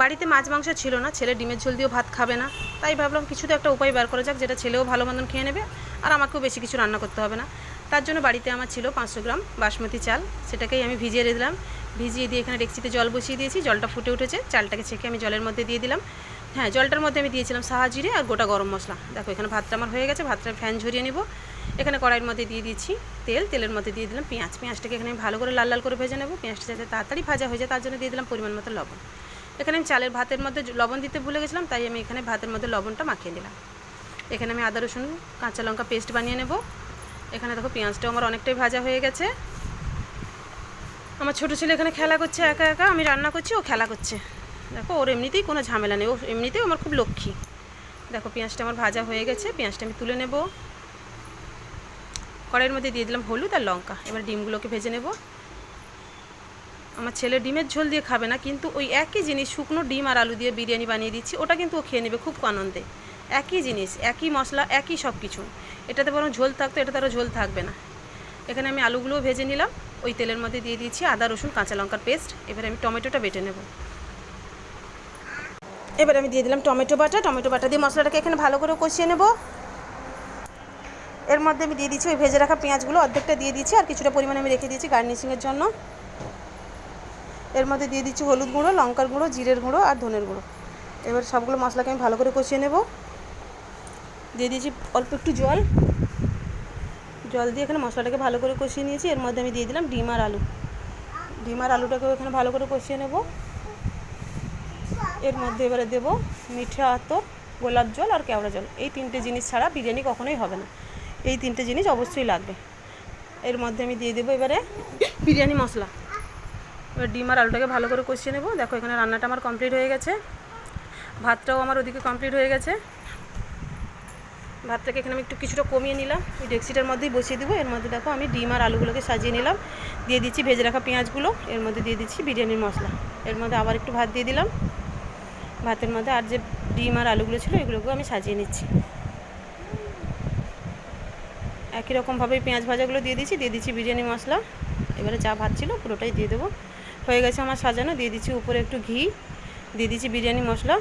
বাড়িতে মাছ মাংস ছিল না, ছেলে ডিমের ঝোল দিয়েও ভাত খাবে না। তাই ভাবলাম কিছু তো একটা উপায় বার করা যাক, যেটা ছেলেও ভালো মতন খেয়ে নেবে আর আমাকেও বেশি কিছু রান্না করতে হবে না। তার জন্য বাড়িতে আমার ছিল পাঁচশো গ্রাম বাসমতি চাল। সেটাকেই আমি ভিজিয়ে দিলাম। ভিজিয়ে দিয়ে এখানে ডেকচিতে জল বসিয়ে দিয়েছি, জলটা ফুটে উঠেছে। চালটাকে ছেঁকে আমি জলের মধ্যে দিয়ে দিলাম। হ্যাঁ জলটার মধ্যে আমি দিয়েছিলাম সাহা জিরে আর গোটা গরম মশলা। দেখো, এখানে ভাতটা আমার হয়ে গেছে, ভাতটা ফ্যান ঝরিয়ে নেব। এখানে কড়াইয়ের মধ্যে দিয়ে দিচ্ছি তেল। তেলের মধ্যে দিয়ে দিলাম পেঁয়াজ। পেঁয়াজটাকে এখানে আমি ভালো করে লাল লাল করে ভেজে নেব। পেঁয়াজটা যাতে তাড়াতাড়ি ভাজা হয়ে যায়, তার জন্য দিয়ে দিলাম পরিমাণ মতো লবণ। এখানে আমি চালের ভাতের মধ্যে লবণ দিতে ভুলে গেছিলাম, তাই আমি এখানে ভাতের মধ্যে লবণটা মাখিয়ে দিলাম। এখানে আমি আদা, রসুন, কাঁচা লঙ্কা পেস্ট বানিয়ে নেব। এখানে দেখো পেঁয়াজটাও আমার অনেকটাই ভাজা হয়ে গেছে। আমার ছোটো ছেলে এখানে খেলা করছে একা একা, আমি রান্না করছি, ও খেলা করছে। দেখো, ওর এমনিতেই কোনো ঝামেলা নেই, ও এমনিতেই আমার খুব লক্ষ্মী। দেখো, পেঁয়াজটা আমার ভাজা হয়ে গেছে, পেঁয়াজটা আমি তুলে নেব। কড়াইয়ের মধ্যে দিয়ে দিলাম হলুদ আর লঙ্কা। এবার ডিমগুলোকে ভেজে নেব। আমার ছেলে ডিমের ঝোল দিয়ে খাবে না, কিন্তু ওই একই জিনিস, শুকনো ডিম আর আলু দিয়ে বিরিয়ানি বানিয়ে দিচ্ছি, ওটা কিন্তু ও খেয়ে নেবে খুব আনন্দে। একই জিনিস, একই মশলা, একই সব কিছু এটাতে বরং ঝোল থাকতো, এটাতে আরও ঝোল থাকবে না। এখানে আমি আলুগুলোও ভেজে নিলাম, ওই তেলের মধ্যে দিয়ে দিয়েছি আদা, রসুন, কাঁচা লঙ্কার পেস্ট। এবার আমি টমেটোটা বেটে নেব। এবার আমি দিয়ে দিলাম টমেটো বাটা টমেটো বাটা দিয়ে মশলাটাকে এখানে ভালো করে কষিয়ে নেব। এর মধ্যে আমি দিয়ে দিচ্ছি ওই ভেজে রাখা পেঁয়াজগুলো, অর্ধেকটা দিয়ে দিচ্ছি আর কিছুটা পরিমাণে আমি রেখে দিয়েছি গার্নিশিংয়ের জন্য। এর মধ্যে দিয়ে দিচ্ছি হলুদ গুঁড়ো, লঙ্কার গুঁড়ো, জিরের গুঁড়ো আর ধনের গুঁড়ো। এবার সবগুলো মশলাকে আমি ভালো করে কষিয়ে নেব। দিয়ে দিয়েছি অল্প একটু জল। জল দিয়ে এখানে মশলাটাকে ভালো করে কষিয়ে নিয়েছি। এর মধ্যে আমি দিয়ে দিলাম ডিম আর আলু। ডিম আর আলুটাকেও এখানে ভালো করে কষিয়ে নেব। এর মধ্যে এবারে দেব মিঠা আতর, গোলাপ জল আর কেওড়া জল। এই তিনটে জিনিস ছাড়া বিরিয়ানি কখনোই হবে না। এই তিনটে জিনিস অবশ্যই লাগবে। এর মধ্যে আমি দিয়ে দেবো এবারে বিরিয়ানি মশলা। এবার ডিম আর আলুটাকে ভালো করে কষিয়ে নেব। দেখো, এখানে রান্নাটা আমার কমপ্লিট হয়ে গেছে। ভাতটাও আমার ওদিকে কমপ্লিট হয়ে গেছে। ভাতটাকে এখানে আমি একটু কিছুটা কমিয়ে নিলাম। ওই ডেক্সিটার মধ্যেই বসিয়ে দেবো। এর মধ্যে দেখো, আমি ডিম আর আলুগুলোকে সাজিয়ে নিলাম। দিয়ে দিচ্ছি ভেজে রাখা পেঁয়াজগুলো। এর মধ্যে দিয়ে দিচ্ছি বিরিয়ানির মশলা। এর মধ্যে আবার একটু ভাত দিয়ে দিলাম। ভাতের মধ্যে আর যে ডিম আর আলুগুলো ছিল, এগুলোকেও আমি সাজিয়ে নিচ্ছি। একই রকমভাবেই পেঁয়াজ ভাজাগুলো দিয়ে দিচ্ছি। দিয়ে দিচ্ছি বিরিয়ানি মশলা। এবারে যা ভাত ছিল, পুরোটাই দিয়ে দেবো। হয়ে গেছে আমার সাজানো। দিয়ে দিচ্ছি উপরে একটু ঘি, দিয়ে দিচ্ছি বিরিয়ানি মশলা,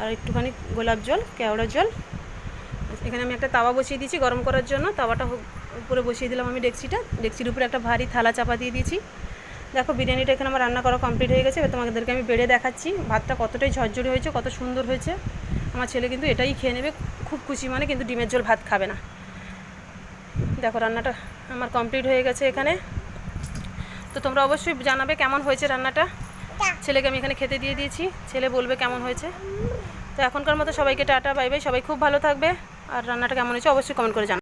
আর একটুখানি গোলাপ জল, কেওড়া জল। এখানে আমি একটা তাওয়া বসিয়ে দিয়েছি গরম করার জন্য। তাওয়াটা উপরে বসিয়ে দিলাম আমি ডেকচিটা। ডেকচির উপরে একটা ভারী থালা চাপা দিয়ে দিয়েছি। দেখো, বিরিয়ানিটা এখানে আমার রান্না করা কমপ্লিট হয়ে গেছে। এবার তোমাদেরকে আমি বেড়ে দেখাচ্ছি। ভাতটা কতটাই ঝরঝরে হয়েছে, কত সুন্দর হয়েছে। আমার ছেলে কিন্তু এটাই খেয়ে নেবে। খুব খুশি মানে কিন্তু ডিমের ঝোল ভাত খাবে না। দেখো, রান্নাটা আমার কমপ্লিট হয়ে গেছে এখানে। তো তোমরা অবশ্যই জানাবে কেমন হয়েছে রান্নাটা। ছেলেকে আমি এখানে খেতে দিয়ে দিয়েছি। ছেলে বলবে কেমন হয়েছে। তো এখনকার মতো সবাইকে টাটা বাই বাই। সবাই খুব ভালো থাকবে। আর রান্নাটা কেমন হয়েছে অবশ্যই কমেন্ট করে জানাবে।